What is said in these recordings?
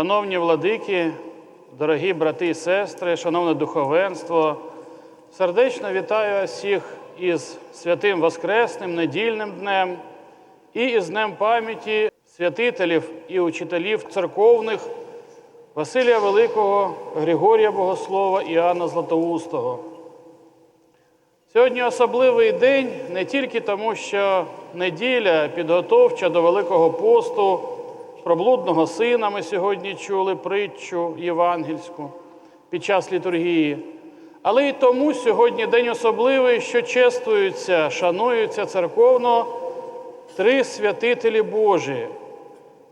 Шановні владики, дорогі брати і сестри, шановне духовенство, сердечно вітаю всіх із святим Воскресним недільним днем і із Днем пам'яті святителів і учителів церковних Василія Великого, Григорія Богослова і Іоанна Златоустого. Сьогодні особливий день не тільки тому, що неділя підготовча до Великого посту, про блудного сина ми сьогодні чули притчу євангельську під час літургії, але й тому сьогодні день особливий, що чествуються, шануються церковно три святителі Божі,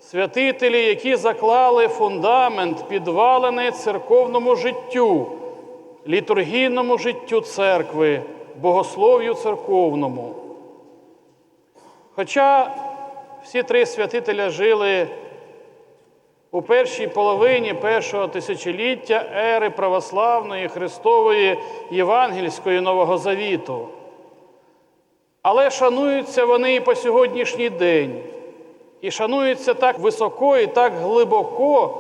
святителі, які заклали фундамент, підвалений церковному життю, літургійному життю церкви, богослов'ю церковному. Хоча всі три святителя жили у першій половині першого тисячоліття ери православної Христової Євангельської Нового Завіту. Але шануються вони і по сьогоднішній день, і шануються так високо і так глибоко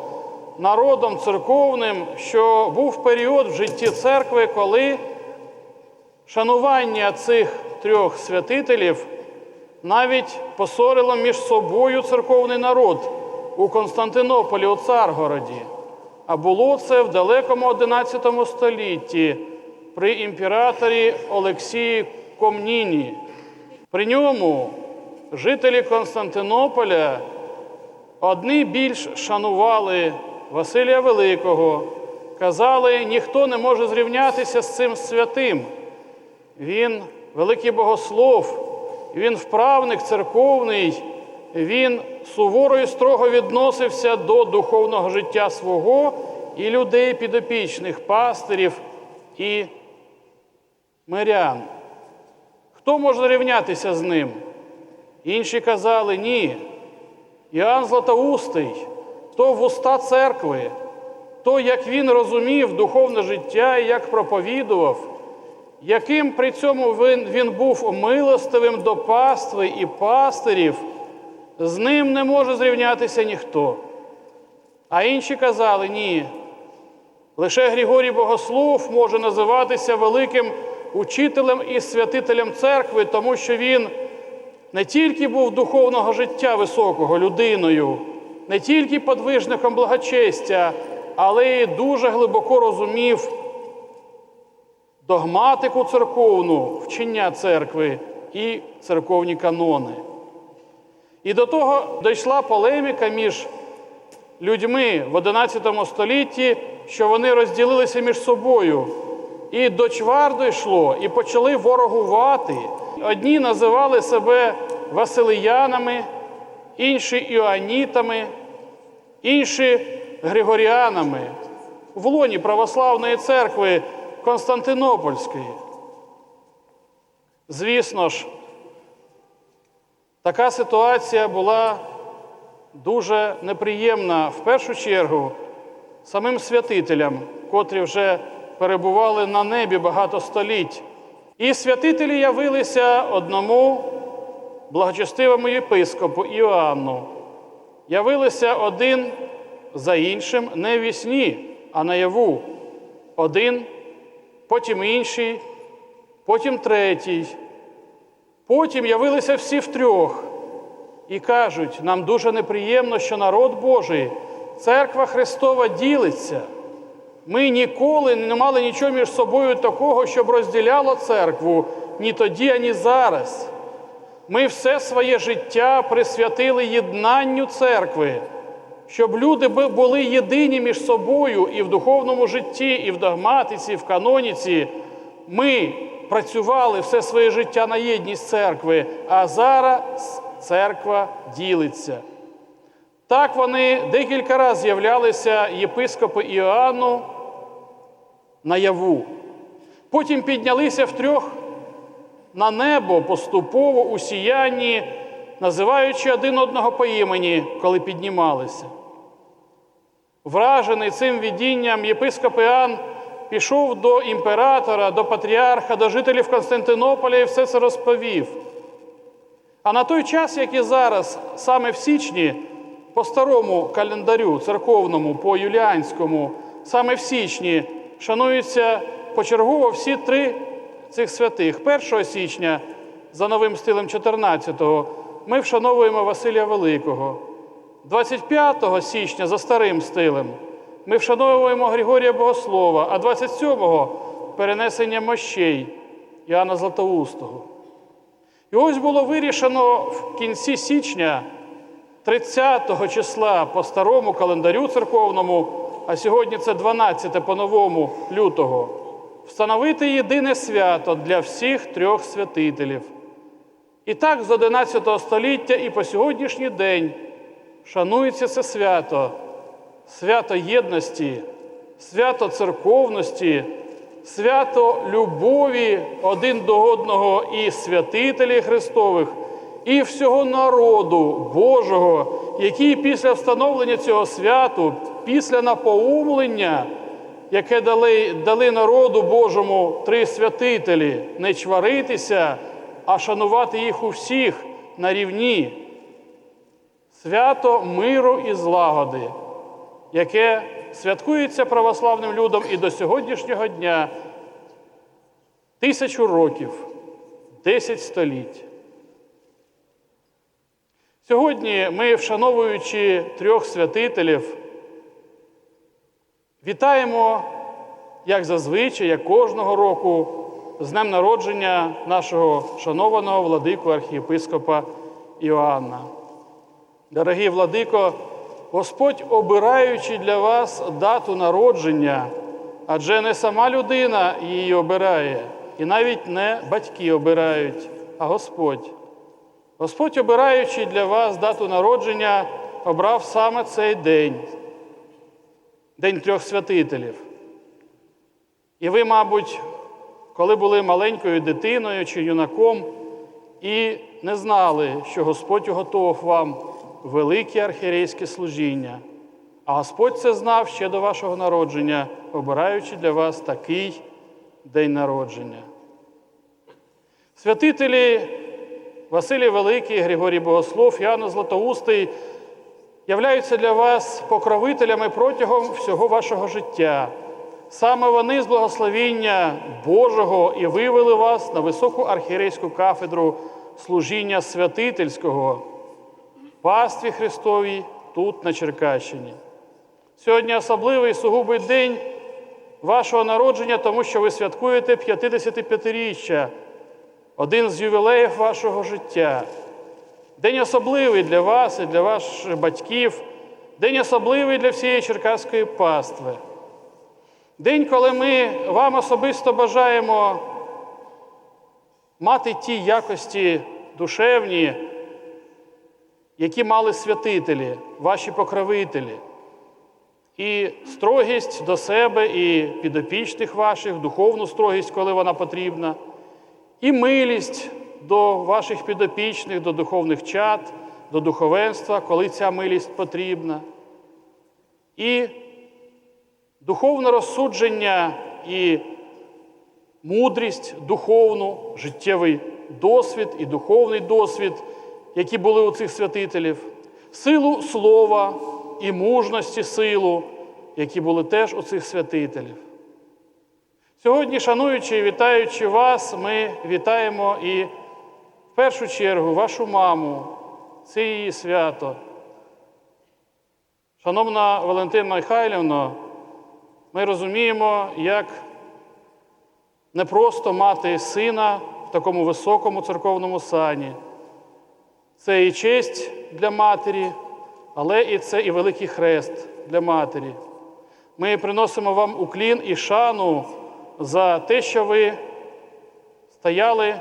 народом церковним, що був період в житті церкви, коли шанування цих трьох святителів навіть посорило між собою церковний народ у Константинополі у Царгороді. А було це в далекому XI столітті при імператорі Олексії Комніні. При ньому жителі Константинополя одні більш шанували Василія Великого, казали, ніхто не може зрівнятися з цим святим. Він великий богослов, він вправник церковний, він суворо і строго відносився до духовного життя свого і людей підопічних, пастирів і мирян. Хто може рівнятися з ним? Інші казали, ні. Іоанн Златоустий, то вуста церкви, то як він розумів духовне життя і як проповідував, яким при цьому він, він був милостивим до пастви і пастирів, з ним не може зрівнятися ніхто. А інші казали, ні. Лише Григорій Богослов може називатися великим учителем і святителем церкви, тому що він не тільки був духовного життя високого людиною, не тільки подвижником благочестя, але й дуже глибоко розумів догматику церковну, вчення церкви і церковні канони. І до того дійшла полеміка між людьми в XI столітті, що вони розділилися між собою. І до чвар дійшло, і почали ворогувати. Одні називали себе Василиянами, інші іоанітами, інші Григоріанами в лоні православної церкви Константинопольської. Звісно ж, така ситуація була дуже неприємна в першу чергу самим святителям, котрі вже перебували на небі багато століть. І святителі явилися одному благочестивому єпископу Іоанну. Явилися один за іншим не в вісні, а наяву. Один, потім інший, потім третій. Потім явилися всі втрьох і кажуть, нам дуже неприємно, що народ Божий, церква Христова ділиться. Ми ніколи не мали нічого між собою такого, щоб розділяло церкву ні тоді, ані зараз. Ми все своє життя присвятили єднанню церкви, щоб люди були єдині між собою і в духовному житті, і в догматиці, і в каноніці. Ми працювали все своє життя на єдність церкви, а зараз церква ділиться. Так вони декілька разів з'являлися єпископи Іоанну наяву. Потім піднялися втрьох на небо поступово у сіянні, називаючи один одного по імені, коли піднімалися. Вражений цим видінням, єпископ Іоанн пішов до імператора, до патріарха, до жителів Константинополя і все це розповів. А на той час, як і зараз, саме в січні, по старому календарю церковному, по юліанському, саме в січні шануються почергово всі три цих святих. 1 січня за новим стилем 14-го ми вшановуємо Василія Великого. 25 січня за старим стилем ми вшановуємо Григорія Богослова, а 27-го перенесення мощей Іоанна Златоустого. І ось було вирішено в кінці січня, 30 числа по старому календарю церковному, а сьогодні це 12 по новому лютого, встановити єдине свято для всіх трьох святителів. І так з 11 століття і по сьогоднішній день шанується це свято, свято єдності, свято церковності, свято любові один до одного і святителів Христових, і всього народу Божого, який після встановлення цього святу, після напоумлення, яке дали, дали народу Божому три святителі, не чваритися, а шанувати їх у всіх на рівні. Свято миру і злагоди, яке святкується православним людом і до сьогоднішнього дня тисячу років, десять століть. Сьогодні ми, вшановуючи трьох святителів, вітаємо, як зазвичай, як кожного року, з днем народження нашого шанованого владику архієпископа Іоанна. Дорогі владико, Господь, обираючи для вас дату народження, адже не сама людина її обирає, і навіть не батьки обирають, а Господь. Господь, обираючи для вас дату народження, обрав саме цей день, День трьох святителів. І ви, мабуть, коли були маленькою дитиною чи юнаком, і не знали, що Господь уготовив вам велике архірейське служіння. А Господь це знав ще до вашого народження, обираючи для вас такий день народження. Святителі Василій Великий, Григорій Богослов, Яна Златоустий являються для вас покровителями протягом всього вашого життя. Саме вони з благословіння Божого і вивели вас на високу архірейську кафедру служіння святительського пастві Христовій тут, на Черкащині. Сьогодні особливий сугубий день вашого народження, тому що ви святкуєте 55-річчя, один з ювілеїв вашого життя. День особливий для вас і для ваших батьків, день особливий для всієї черкаської пастви. День, коли ми вам особисто бажаємо мати ті якості душевні, які мали святителі, ваші покровителі, і строгість до себе, і підопічних ваших, духовну строгість, коли вона потрібна, і милість до ваших підопічних, до духовних чад, до духовенства, коли ця милість потрібна. І духовне розсудження і мудрість духовну, життєвий досвід і духовний досвід, які були у цих святителів, силу слова і мужності силу, які були теж у цих святителів. Сьогодні, шануючи і вітаючи вас, ми вітаємо і в першу чергу вашу маму, це її свято. Шановна Валентина Михайлівна, ми розуміємо, як непросто мати сина в такому високому церковному сані. Це і честь для матері, але і це і великий хрест для матері. Ми приносимо вам уклін і шану за те, що ви стояли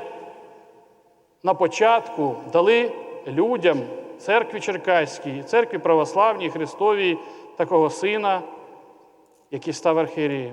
на початку, дали людям, церкві Черкаській, церкві православній, Христовій, такого сина, E aqui estava Arquerê,